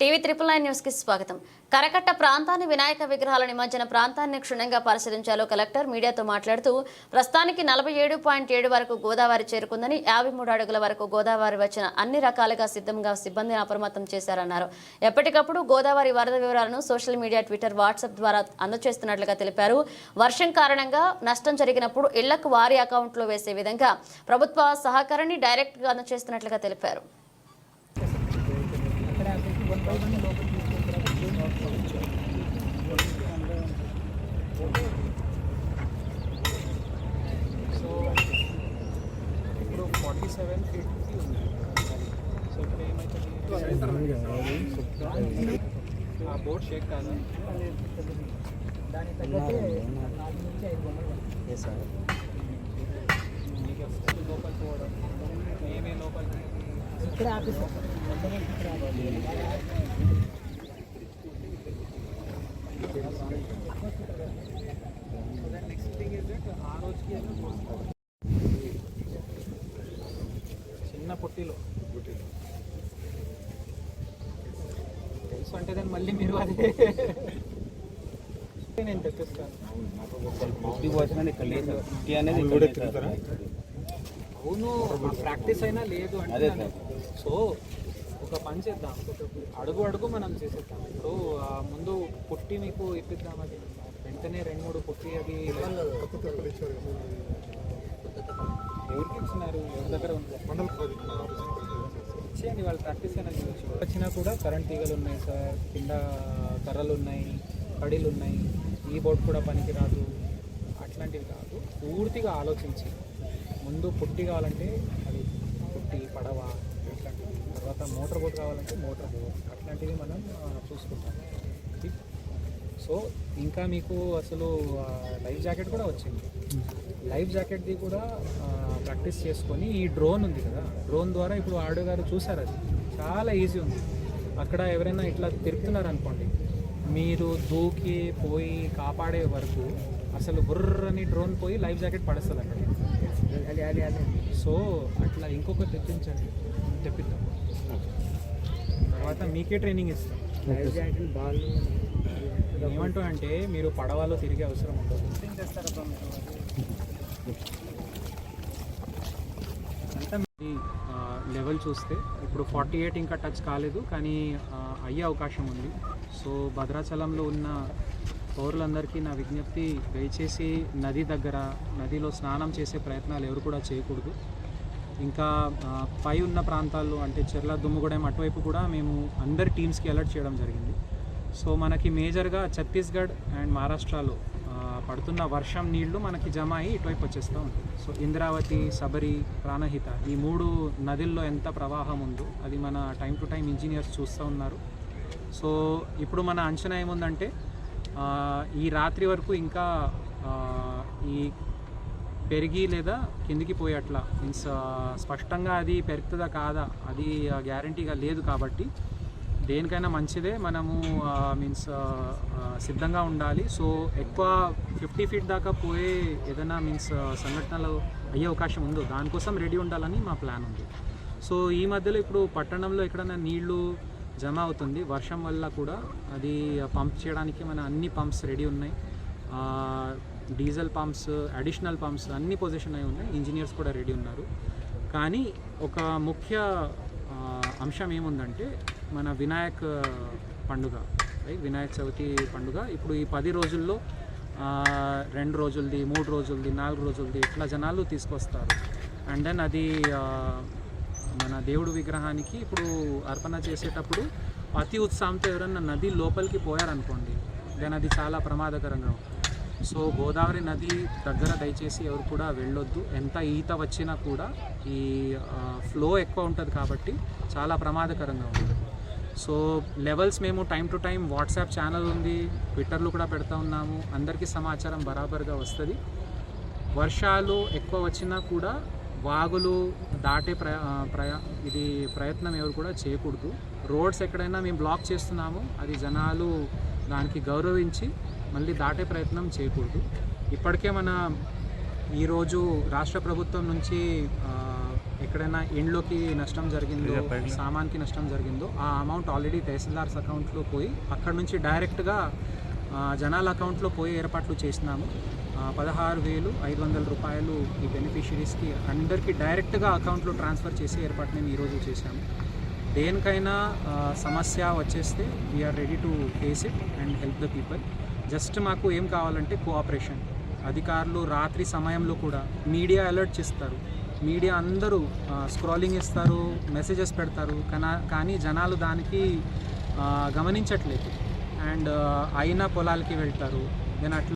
TV triple nine న్యూస్కి స్వాగతం. కరకట్ట ప్రాంతాన్ని వినాయక విగ్రహాల నిమజ్జన ప్రాంతాన్ని క్షుణ్ణంగా పరిశీలించాలో కలెక్టర్ మీడియాతో మాట్లాడుతూ ప్రస్తుతానికి నలభై ఏడు పాయింట్ ఏడు వరకు గోదావరి చేరుకుందని యాభై మూడు అడుగుల వరకు గోదావరి వచ్చిన అన్ని రకాలుగా సిద్ధంగా సిబ్బందిని అప్రమత్తం చేశారన్నారు. ఎప్పటికప్పుడు గోదావరి వరద వివరాలను సోషల్ మీడియా ట్విట్టర్ వాట్సాప్ ద్వారా అందజేస్తున్నట్లుగా తెలిపారు. వర్షం కారణంగా నష్టం జరిగినప్పుడు ఇళ్ళకు వారి అకౌంట్లో వేసే విధంగా ప్రభుత్వ సహకారాన్ని డైరెక్ట్గా అందజేస్తున్నట్లుగా తెలిపారు సో ఇప్పుడు ఫార్టీ సెవెన్ ఫిఫ్టీ ఉంది సో ఇప్పుడు ఏమవుతుంది ఆ బోర్డ్ షేక్ కాదు దానికి తగ్గట్టే నాలుగు నుంచి ఐదు బొమ్మలు పడతాయి. మీకు వస్తుంది లోపల పోవడం మేమే లోపలికి ఇక్కడే ఆఫీస్. మొత్తం ఇక్కడ నెక్స్ట్ థింగ్ ఇస్ దట్ ఆ రోజుకి ఏదో చిన్న పొట్టిలో. తెలుసు అంటే దాన్ని మళ్ళీ మీరు అదే. నేను తెప్పిస్తాను. ఫిఫ్టీ పర్సెంట్ ఇక్కడ లేదు. అనేది. అవును ప్రాక్టీస్ అయినా లేదు అంటే సో ఒక పని చేద్దాం అడుగు అడుగు మనం చేసేద్దాం. ఇప్పుడు ముందు పుట్టి మీకు ఇప్పిద్దాం అది. వెంటనే రెండు మూడు పుట్టి అది ఎవరికి ఇచ్చినారు? ఎవరి దగ్గర ఉంది? ఇచ్చేయండి వాళ్ళు ప్రాక్టీస్ అయినా చేయొచ్చు. వచ్చినా కూడా కరెంట్ తీగలు ఉన్నాయి సార్. కింద కర్రలు ఉన్నాయి కడీలు ఉన్నాయి. ఈ బోర్డు కూడా పనికి రాదు అట్లాంటివి కాదు. పూర్తిగా ఆలోచించి ముందు పుట్టి కావాలంటే అది పుట్టి పడవ ఇట్లాంటివి తర్వాత మోటార్ బోట్ కావాలంటే మోటార్ బోట్. అట్లాంటివి మనం చూసుకుంటాం. సో ఇంకా మీకు అసలు లైఫ్ జాకెట్ కూడా వచ్చింది. లైఫ్ జాకెట్ది కూడా ప్రాక్టీస్ చేసుకొని ఈ డ్రోన్ ఉంది కదా డ్రోన్ ద్వారా ఇప్పుడు ఆడు గారు చూసారు అది. చాలా ఈజీ ఉంది. అక్కడ ఎవరైనా ఇట్లా తిరుగుతున్నారు అనుకోండి మీరు దూకి పోయి కాపాడే వరకు అసలు బుర్రని డ్రోన్ పోయి లైఫ్ జాకెట్ పడేస్తుంది అక్కడ సో అట్లా ఇంకొకటి తెప్పించండి. తెప్పిద్దాం. తర్వాత మీకే ట్రైనింగ్ ఇస్తాం. లైఫ్ ఏమంటూ అంటే మీరు పడవలో తిరిగే అవసరం ఉండదు. లెవెల్ చూస్తే ఇప్పుడు ఫార్టీ ఎయిట్ ఇంకా టచ్ కాలేదు కానీ అయ్యే అవకాశం ఉంది. సో భద్రాచలంలో ఉన్న పౌరులందరికీ నా విజ్ఞప్తి దయచేసి నది దగ్గర నదిలో స్నానం చేసే ప్రయత్నాలు ఎవరు కూడా చేయకూడదు. ఇంకా పై ఉన్న ప్రాంతాల్లో అంటే చెర్ల దుమ్ముగూడెం అటువైపు కూడా మేము అందరి టీమ్స్కి అలర్ట్ చేయడం జరిగింది. సో మనకి మేజర్గా ఛత్తీస్గఢ్ అండ్ మహారాష్ట్రలో పడుతున్న వర్షం నీళ్ళు మనకి జమ అయ్యి ఇటువైపు వచ్చేస్తూ ఉంటుంది సో ఇంద్రావతి సబరి ప్రాణహిత ఈ మూడు నదుల్లో ఎంత ప్రవాహం ఉందో అది మన టైం టు టైం ఇంజనీర్స్ చూస్తూ ఉన్నారు. సో ఇప్పుడు మన అంచనా ఏముందంటే ఈ రాత్రి వరకు ఇంకా ఈ పెరిగి లేదా కిందికి పోయేట్లా. మీన్స్ స్పష్టంగా అది పెరుగుతుందా కాదా? అది గ్యారంటీగా లేదు కాబట్టి దేనికైనా మంచిదే. మనము మీన్స్ సిద్ధంగా ఉండాలి. సో ఎక్కువ ఫిఫ్టీ ఫీట్ దాకా పోయే ఏదైనా మీన్స్ సంఘటనలు అయ్యే అవకాశం ఉందో దానికోసం రెడీ ఉండాలని మా ప్లాన్ ఉంది. సో ఈ మధ్యలో ఇప్పుడు పట్టణంలో ఎక్కడైనా నీళ్ళు జమ అవుతుంది. వర్షం వల్ల కూడా అది పంప్ చేయడానికి మన అన్ని పంప్స్ రెడీ ఉన్నాయి. డీజిల్ పంప్స్ అడిషనల్ పంప్స్ అన్ని పొజిషన్ అయి ఉన్నాయి. ఇంజనీర్స్ కూడా రెడీ ఉన్నారు. కానీ ఒక ముఖ్య అంశం ఏముందంటే మన వినాయక్ పండుగ రైట్ వినాయక చవితి పండుగ. ఇప్పుడు ఈ పది రోజుల్లో రెండు రోజులది మూడు రోజులది నాలుగు రోజులది ఇట్లా జనాలు తీసుకొస్తారు. అండ్ దెన్ అది మన దేవుడు విగ్రహానికి ఇప్పుడు అర్పణ చేసేటప్పుడు అతి ఉత్సాహంతో ఎవరన్నా నది లోపలికి పోయారనుకోండి దెన్ అది చాలా ప్రమాదకరంగా సో గోదావరి నది దగ్గర దయచేసి ఎవరు కూడా వెళ్ళొద్దు. ఎంత ఈత వచ్చినా కూడా ఈ ఫ్లో ఎక్కువ ఉంటుంది కాబట్టి చాలా ప్రమాదకరంగా ఉంటుంది. సో లెవెల్స్ మేము time to time WhatsApp channel ఉంది ట్విట్టర్లో కూడా పెడతా ఉన్నాము. అందరికీ సమాచారం బరాబర్గా వస్తుంది. వర్షాలు ఎక్కువ వచ్చినా కూడా వాగులు దాటే ప్ర ప్రయా ఇది ప్రయత్నం ఎవరు కూడా చేయకూడదు. రోడ్స్ ఎక్కడైనా మేము బ్లాక్ చేస్తున్నాము అది జనాలు దానికి గౌరవించి మళ్ళీ దాటే ప్రయత్నం చేయకూడదు. ఇప్పటికే మన ఈరోజు రాష్ట్ర ప్రభుత్వం నుంచి ఎక్కడైనా ఇండ్లోకి నష్టం జరిగిందో సామాన్కి నష్టం జరిగిందో ఆ అమౌంట్ ఆల్రెడీ తహసీల్దార్స్ అకౌంట్లో పోయి అక్కడ నుంచి డైరెక్ట్గా జనాల అకౌంట్లో పోయి ఏర్పాట్లు చేసినాము. పదహారు వేలు ఐదు వందల రూపాయలు ఈ బెనిఫిషరీస్కి అందరికీ డైరెక్ట్గా అకౌంట్లో ట్రాన్స్ఫర్ చేసే ఏర్పాటు మేము ఈరోజు చేశాము. దేనికైనా సమస్య వచ్చేస్తే we are ready to face it and help the people just మాకు ఏం కావాలంటే కోఆపరేషన్ అధికారులు రాత్రి సమయంలో కూడా మీడియా అలర్ట్ చేస్తారు. మీడియా అందరూ స్క్రాలింగ్ ఇస్తారు మెసేజెస్ పెడతారు. కనా కానీ జనాలు దానికి గమనించట్లేదు. అండ్ అయినా పొలాలకి వెళ్తారు. దెన్ అట్లా